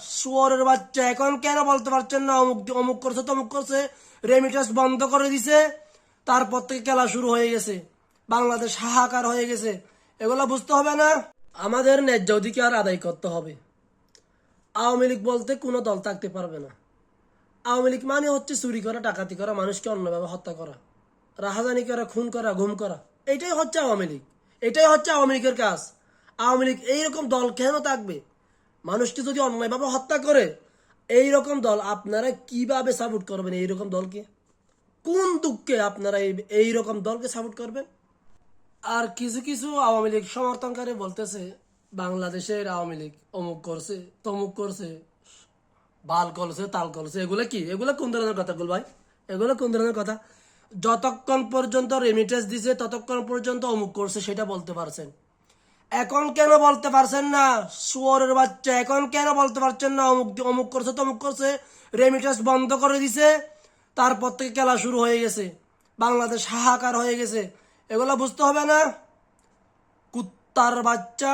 শুয়ারের বাচ্চা এখন কেন বলতে পারছেন না? অমুক অমুক করছে, তমুক করছে। রেমিটেন্স বন্ধ করে দিছে। তারপর থেকে খেলা শুরু হয়ে গেছে। বাংলাদেশ হাহাকার হয়ে গেছে। এগুলো বুঝতে হবে না। আমাদের ন্যায্য অধিকার আদায় করতে হবে। আওয়ামী লীগ বলতে কোনো দল থাকতে পারবে না। আওয়ামী লীগ মানে হচ্ছে চুরি করা, ডাকাতি করা, মানুষকে অন্যভাবে হত্যা করা। রাহাজানি করা, খুন করা, গুম করা। এটাই হচ্ছে আওয়ামী লীগ। এটাই হচ্ছে আওয়ামী লীগের কাজ। আওয়ামী লীগ এইরকম দল কেন থাকবে? মানুষকে যদি অন্যায়ভাবে হত্যা করে এই রকম দল আপনারা কীভাবে সাপোর্ট করবেন? এই রকম দলকে কোন দুঃখে আপনারা এই এই রকম দলকে সাপোর্ট করবেন? আর কিছু কিছু আওয়ামী লীগ সমর্থনকারী বলতেছে, বাংলাদেশের আওয়ামী লীগ অমুক করছে, তমুক করছে, বাল কলছে, তাল কলছে, এগুলো কি? এগুলো কোন ধরনের কথা বল ভাই? এগুলো কোন ধরনের কথা? যতক্ষণ পর্যন্ত রেমিটেন্স দিছে, ততক্ষণ পর্যন্ত অমুক করছে, সেটা বলতে পারছেন। এখন কেন বলতে পারছেন না? শুয়ারের বাচ্চা, এখন কেন বলতে পারছেন না? অমুক অমুক করছে, তমুক করছে। রেমিটেন্স বন্ধ করে দিছে। তারপর থেকে খেলা শুরু হয়ে গেছে। বাংলাদেশ হাহাকার হয়ে গেছে। এগুলো বুঝতে হবে না? কুত্তার বাচ্চা।